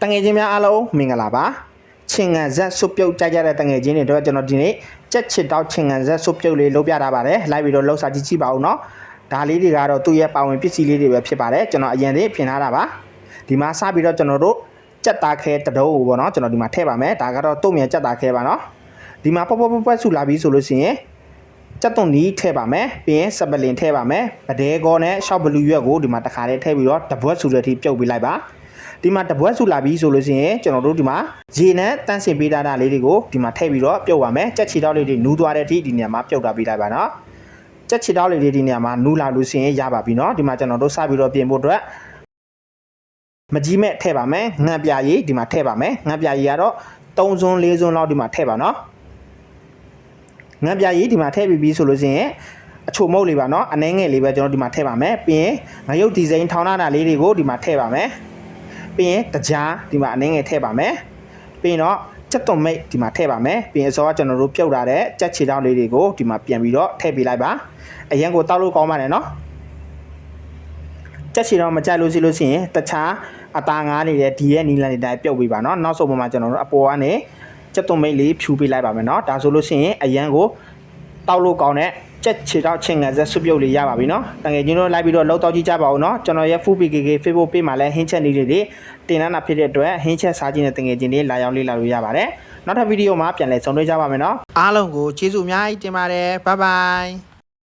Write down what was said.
တငယ်ချင်းများအားလုံးမင်္ဂလာပါချင်းငံဇက်ဆုပ်ပြုတ်ကြိုက်ကြတဲ့တငယ်ချင်းတွေတော့ကျွန်တော်ဒီနေ့ကြက်ချစ်တောက်ချင်းငံဇက်ဆုပ်ပြုတ်လေးလုပ်ပြထားပါတယ်လိုက်ပြီးတော့လှုပ်စာကြည့်ကြည့်ပါဦးเนาะဒါလေးတွေကတော့သူ့ရဲ့ပါဝင်ပစ္စည်းလေးတွေပဲဖြစ်ပါတယ်ကျွန်တော်အရင်တည်းပြင်ထားတာပါဒီမှာစပြီးတော့ကျွန်တော်တို့ကြက်သားခဲတတုံးကိုပေါ့เนาะကျွန်တော်ဒီမှာထည့်ပါမယ်ဒါကတော့တုံ့မြန်ကြက်သားခဲပါเนาะဒီမှာပေါ့ပေါ့ပေါ့ပေါ့ဆူလာပြီးဆိုလို့ရှိရင် ကြက်သွန်နီးထည့်ပါမယ်ပြီးရင်စပလင်ထည့်ပါမယ်ပဒဲကောနဲ့ရှောက်ဘလူးရွက်ကိုဒီမှာတစ်ခါလေးထည့်ပြီးတော့တပွက်ဆူတဲ့အထိပြုတ်ပေးလိုက်ပါ ဒီမှာတပွဲစုလာပြီဆိုလို့ရှိရင်ကျွန်တော်တို့ဒီမှာရေနံတန်းစင်ပေးထားတာလေးတွေကိုဒီမှာထည့်ပြီးတော့ပြုတ်ပါမယ်ကြက်ချီတောက်လေးတွေနူးသွားတဲ့အထိဒီနေရာမှာပြုတ်ထားပေးလိုက်ပါနော်ကြက်ချီတောက်လေးတွေဒီနေရာမှာနူးလာလို့ရှိရင်ရပါပြီနော်ဒီမှာကျွန်တော်တို့စပြီးတော့ပြင်ဖို့အတွက်မကြီးမဲ့ထည့်ပါမယ်ငံပြရည်ဒီမှာထည့်ပါမယ်ငံပြရည်ကတော့3ဇွန်း4ဇွန်းလောက်ဒီမှာထည့်ပါနော်ငံပြရည်ဒီမှာထည့်ပြီးပြီဆိုလို့ရှိရင်အချိုမုတ်လေးပါနော်အနှဲငယ်လေးပဲကျွန်တော်ဒီမှာထည့်ပါမယ်ပြီးရင်ငရုတ်ဒီဇိုင်းထောင်းထားတာလေးတွေကိုဒီမှာထည့်ပါမယ် ပြီးရင်ကြားဒီမှာအနည်းငယ်ထည့်ပါမယ်ပြီးရင်တော့ချက်သွန်မိတ်ဒီမှာထည့်ပါမယ်ပြီးရင်အစောကကျွန်တော်တို့ပြုတ်လာတဲ့ကြက်ခြေတောင်းလေးတွေကိုဒီမှာပြန်ပြီးတော့ထည့်ပေးလိုက်ပါအရင်ကိုတောက်လို့ကောင်းပါတယ်နော်ကြက်ခြေတောင်းမကြိုက်လို့ရှိလို့ရှိရင်တခြားအသားငါးနေတဲ့ဒီရဲ့နီလန်တွေတိုင်းပြုတ်ပေးပါနော်နောက်ဆုံးပေါ်မှာကျွန်တော်တို့အပေါ်ကနေချက်သွန်မိတ်လေးဖြူပေးလိုက်ပါမယ်နော်ဒါဆိုလို့ရှိရင်အရန်ကို တောက်လို့ကောင်းတဲ့ကြက်ချီတောက်ချင်းငံဆက်ဆွပြုတ်လေးရပါပြီเนาะတကယ်ချင်းတို့လိုက်ပြီးတော့လောက်တော့ကြည့်ကြပါဦးเนาะကျွန်တော်ရဲ့ Full PKK Facebook page မှာလည်းဟင်းချက်နေတွေတွေတင်လာတာဖြစ်တဲ့အတွက်ဟင်းချက်စားခြင်းနဲ့တကယ်ချင်းလေးလာရောက်လေးလာလို့ရပါတယ်နောက်ထပ်ဗီဒီယိုမှာပြန်လည်ဆုံတွေ့ကြပါမယ်เนาะအားလုံးကိုကျေးဇူးအများကြီးတင်ပါတယ် bye bye